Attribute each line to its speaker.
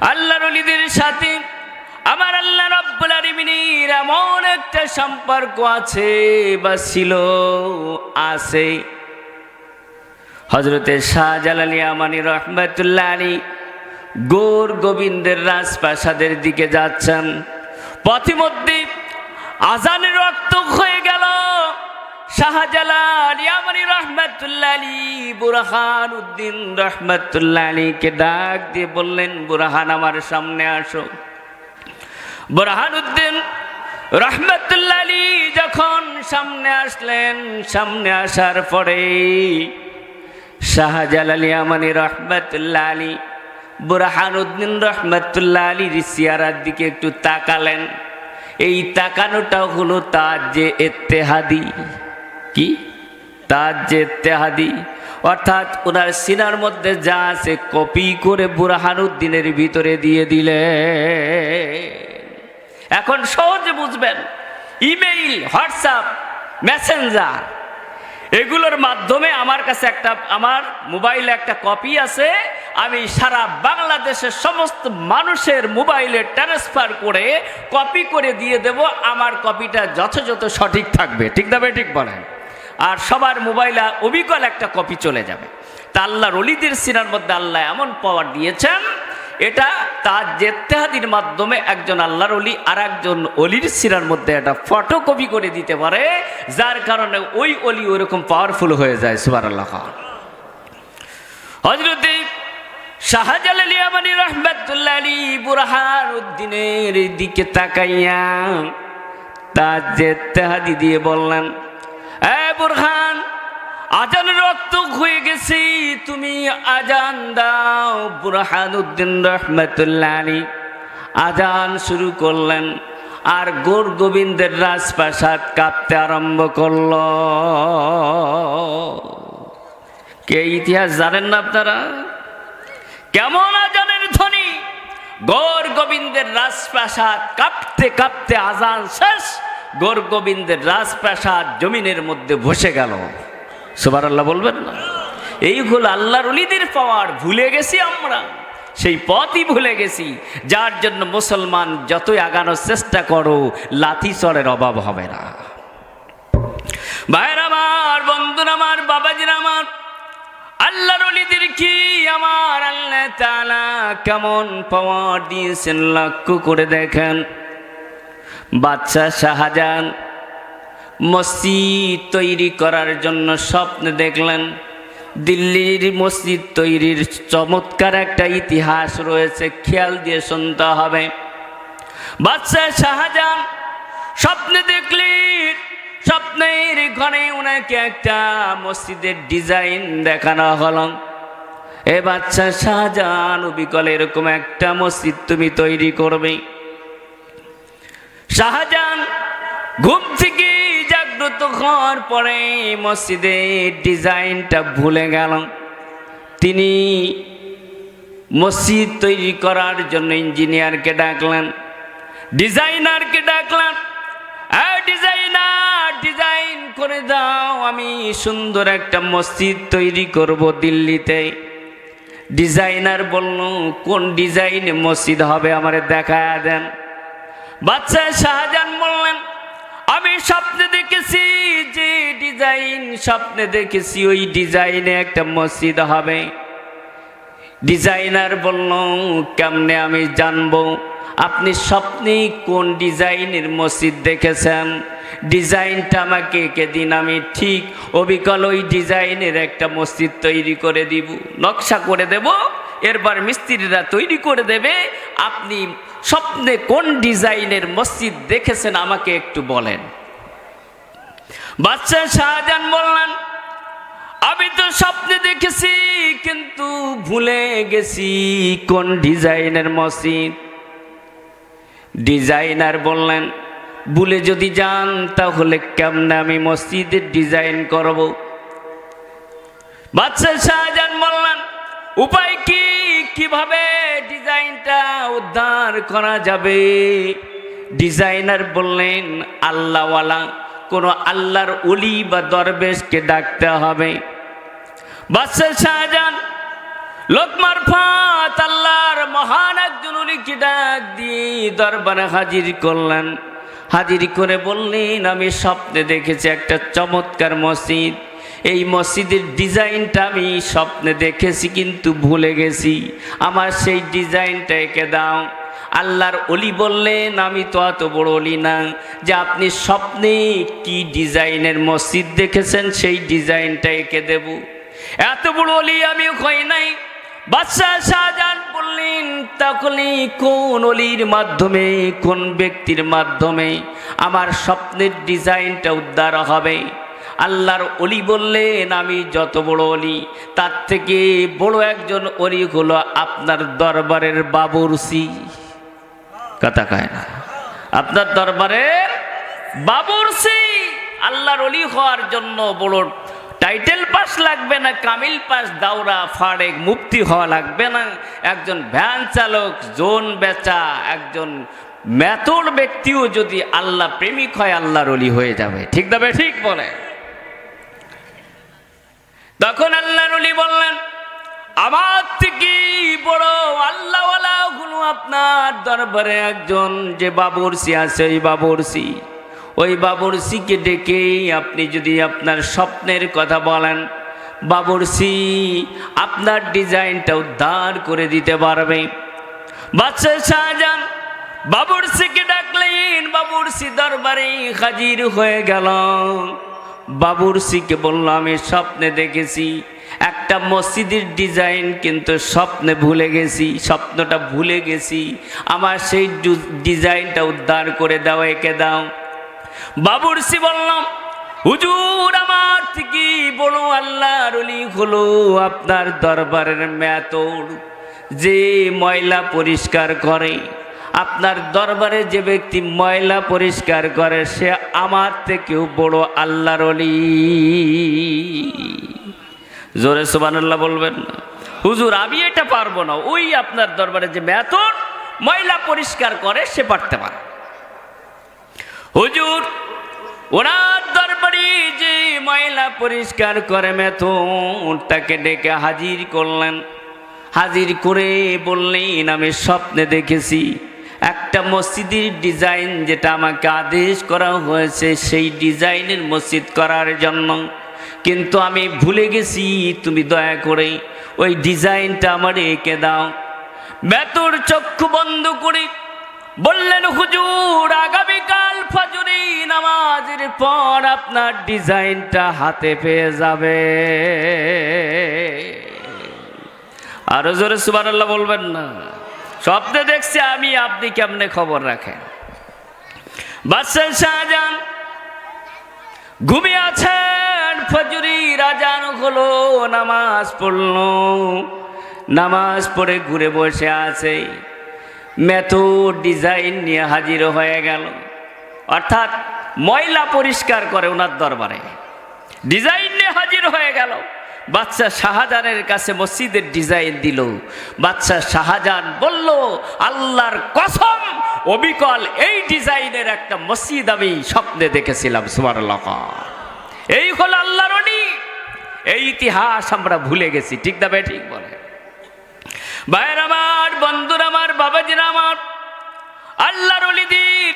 Speaker 1: আল্লাহর অলিদের সাথে আমার আল্লাহ রব্বুল আলামিনের এমন একটা সম্পর্ক আছে বা ছিল, আছে। হজরতে শাহজালালি আমানি রহমতুল্লাহ আলী গোর গোবিন্দের রাজপ্রাসাদের দিকে যাচ্ছেন। পথিমধ্যে আজানের রক্ত হয়ে গেল। শাহজালাল আলী বললেন, বুরহান আমার সামনে আসো। আলী যখন সামনে আসলেন, সামনে আসার পরে শাহজালাল ইয়ামানি রহমতুল্লাহ আলী বুরহানুদ্দিন আলীর সিয়ারার দিকে একটু তাকালেন। এই তাকানোটা হলো তার যে এত্তেহাদি কি? তার যে তেহাদি, অর্থাৎ ওনার সিনার মধ্যে যা আছে কপি করে বুরহানুদ্দিনের ভিতরে দিয়ে দিলে এখন সহজে বুঝবেন, ইমেইল, হোয়াটসঅ্যাপ, মেসেঞ্জার, এগুলোর মাধ্যমে আমার কাছে একটা, আমার মোবাইলে একটা কপি আছে, আমি সারা বাংলাদেশের সমস্ত মানুষের মোবাইলে ট্রান্সফার করে কপি করে দিয়ে দেব, আমার কপিটা যথাযথ সঠিক থাকবে। ঠিক না ঠিক বলেন। আর সবার মোবাইলে অবিকল একটা কপি চলে যাবে। তা আল্লাহর অলিদের সিনার মধ্যে আল্লাহ এমন পাওয়ার দিয়েছেন, এটা তার জেত্তেহাদির মাধ্যমে একজন আল্লাহর অলি আর একজন অলির সিরার মধ্যে একটা ফটো কপি করে দিতে পারে, যার কারণে ওই অলি ওরকম পাওয়ারফুল হয়ে যায় সুবার আল্লাহ হজরতে শাহজালাল ইয়ামানি রহমাতুল্লাহ আলী বুরহান উদ্দিনের দিকে তাকাইয়া তার জেত্তেহাদি দিয়ে বললেন বুরহান আজানের রক্ত হয়ে গেছি, তুমি আজান দাও। বুরহানুদ্দিন রহমতুল্লাহ আলী আজান শুরু করলেন আর গোর গোবিন্দের রাজপ্রাসাদ কাঁপতে আরম্ভ করল। কে ইতিহাস জানেন না আপনারা? কেমন আজানের ধ্বনি! গৌর গোবিন্দের রাজপ্রাসাদ কাঁপতে কাঁপতে আজান শেষ। গোবিন্দের রাজপ্রাসাদ জমিনের মধ্যে বসে গেল। সুবার আল্লাহ বলবেন না? এই হলো আল্লাহর উলিদের পাওয়ার, ভুলে গেছি আমরা। সেই পথই ভুলে গেছি। যার জন্য মুসলমান যতই আগানোর চেষ্টা করো, লাথি চরের অভাব হবে না। ভাইয়ের আমার, বন্ধুর আমার, বাবাজির আমার, আল্লাহর অলিদের কি আমার আল্লাহ তালা কেমন পাওয়ার দিয়েছেন, লক্ষ্য করে দেখেন। বাচ্চা শাহজাহান মসজিদ তৈরি করার জন্য স্বপ্ন দেখলেন, দিল্লির মসজিদ তৈরির চমৎকার একটা ইতিহাস রয়েছে, খেয়াল দিয়ে শুনতে হবে। বাদশাহ শাহজাহান স্বপ্নে দেখলি স্বপ্নের ঘরে ওনাকে একটা মসজিদের ডিজাইন দেখানো হলো। এ বাচ্চা শাহজাহান অবিকল এরকম একটা মসজিদ তুমি তৈরি করবে। শাহজাহান ঘুম থেকে জাগ্রত হওয়ার পরে মসজিদের ডিজাইনটা ভুলে গেল। তিনি মসজিদ তৈরি করার জন্য ইঞ্জিনিয়ারকে ডাকলেন, ডিজাইনারকে ডাকলেন ডিজাইনার, ডিজাইন করে দাও, আমি সুন্দর একটা মসজিদ তৈরি করব দিল্লিতে। ডিজাইনার বলল, কোন ডিজাইনে মসজিদ হবে আমার দেখা দেন। বাচ্চা শাহজাহান বললেন, আমি স্বপ্নে দেখেছি যে ডিজাইন, স্বপ্নে দেখেছি ওই ডিজাইনে একটা মসজিদ হবে। ডিজাইনার বলল, কেমনে আমি জানব? আপনি স্বপ্নে কোন ডিজাইনের মসজিদ দেখেছেন? ডিজাইনটা আমাকে এঁকে দিন আমি ঠিক অবিকল ওই ডিজাইনের একটা মসজিদ তৈরি করে দিব, নকশা করে দেব। এরপর মিস্ত্রিরা তৈরি করে দেবে। আপনি স্বপ্নে কোন ডিজাইনের মসজিদ দেখেছেন আমাকে একটু বলেন। বাচ্চা শাহজাহান বললেন, আমি তো স্বপ্নে দেখেছি, কিন্তু ভুলে গেছি কোন ডিজাইনের মসজিদ। ডিজাইনার বললেন, ভুলে যদি যান, তাহলে কেমনে আমি মসজিদের ডিজাইন করব? বাচ্চা শাহজাহান বললেন, উপায় কি? কীভাবে উদ্ধার করা যাবে। ডিজাইনার বললেন, আল্লাহওয়ালা, কোনো আল্লাহর অলি বা দরবেশকে ডাকতে হবে। বাদশাহ শাহজাহান, লোকমার ফাত, আল্লাহর মহান একজন আমিরকে ডাক দিয়ে দরবারে হাজির করলেন। হাজির করে বললেন, আমি স্বপ্নে দেখেছি একটা চমৎকার মসজিদ। এই মসজিদের ডিজাইনটা আমি স্বপ্নে দেখেছি, কিন্তু ভুলে গেছি। আমার সেই ডিজাইনটা এঁকে দাও। আল্লাহর অলি বললেন, আমি তো এত বড় অলি না। যে আপনি স্বপ্নে কি ডিজাইনের মসজিদ দেখেছেন, সেই ডিজাইনটা এঁকে দেব। এত বড় অলি আমি হই নাই। বাদশাহ শাহজাহান বললেন তখনই কোন অলির মাধ্যমে, কোন ব্যক্তির মাধ্যমে আমার স্বপ্নের ডিজাইনটা উদ্ধার হবে? আল্লাহর অলি বললেন, আমি যত বড় অলি, তার থেকে বড় একজন অলি হলো আপনার দরবারের বাবুরসি। কথা কয় না। আপনার দরবারের বাবুরসি। আল্লাহর অলি হওয়ার জন্য বড় টাইটেল পাস লাগবে না, কামিল পাস, দাওরা ফাড়েক মুক্তি হওয়া লাগবে না। একজন ভ্যান চালক, জোন বেচা, একজন মেতর ব্যক্তিও যদি আল্লাহ প্রেমিক হয়, আল্লাহর অলি হয়ে যাবে। ঠিক দাবে ঠিক বলে? তখন আল্লাহর অলি বললেন, আমার থেকে বড় আল্লাহওয়ালা গুলো আপনার দরবারে একজন যে বাবরসি আছে, ওই বাবরসি। ওই বাবরসিকে ডেকে আপনি যদি আপনার স্বপ্নের কথা বলেন, বাবরসি আপনার ডিজাইনটা উদ্ধার করে দিতে পারবে। বাচ্চা শাহজাহান বাবরসিকে ডাকলেন, বাবরসি দরবারে হাজির হয়ে গেল। বাবুরসিকে বলল, আমি স্বপ্নে দেখেছি, একটা মসজিদের ডিজাইন কিন্তু স্বপ্নে ভুলে গেছি, স্বপ্নটা ভুলে গেছি। আমার সেই ডিজাইনটা উদ্ধার করে দাও, একে দাও। বাবুরসি বললাম হুজুর, আমার থেকে বড় আল্লাহর অলি হলো আপনার দরবারের মেতর যে ময়লা পরিষ্কার করে আপনার দরবারে যে ব্যক্তি ময়লা পরিষ্কার করে, সে আমার থেকেও বড় আল্লাহর অলি জোরে সুবানাল্লাহ বলবেন। না হুজুর, আমি এটা পারব না। ওই আপনার দরবারে যে মেতন ময়লা পরিষ্কার করে, সে পারতে পারে। হুজুর, ওনার দরবারে যে ময়লা পরিষ্কার করে মেথুন তাকে ডেকে হাজির করলেন। হাজির করে বললেন, আমি স্বপ্নে দেখেছি। একটা মসজিদের ডিজাইন যেটা আমাকে আদেশ করা হয়েছে, সেই ডিজাইনের মসজিদ করার জন্য। কিন্তু আমি ভুলে গেছি, তুমি দয়া করে ওই ডিজাইনটা আমার এঁকে দাও। বেতর চক্ষু বন্ধ করে বললেন, হুজুর, আগামীকাল ফজরি নামাজের পর আপনার ডিজাইনটা হাতে পেয়ে যাবে। আরও জোরে সুবার বলবেন না। স্বপ্নে দেখছি আমি, আপনি কেমনে খবর রাখেন? বাদশাহ শাহজাহান ঘুমিয়ে আছেন, ফজরি রাজান হলো, নামাজ পড়ল। নামাজ পড়ে ঘুরে বসে আছে। মেথো ডিজাইন নিয়ে হাজির হয়ে গেল। অর্থাৎ ময়লা পরিষ্কার করে ওনার দরবারে। ডিজাইন নিয়ে হাজির হয়ে গেল। বাচ্চা শাহজাহানের কাছে মসজিদের ডিজাইন দিল। বাচ্চা শাহজাহান বলল, আল্লাহর কসম, অবিকল এই ডিজাইনের একটা মসজিদ আমি স্বপ্নে দেখেছিলাম সুমার এই হল আল্লাহর। এই ইতিহাস আমরা ভুলে গেছি, ঠিক দাবে ঠিক বলে। ভাইয়ের আমার, বন্ধুর আমার, বাবাজির আমার, আল্লাহর অলিদির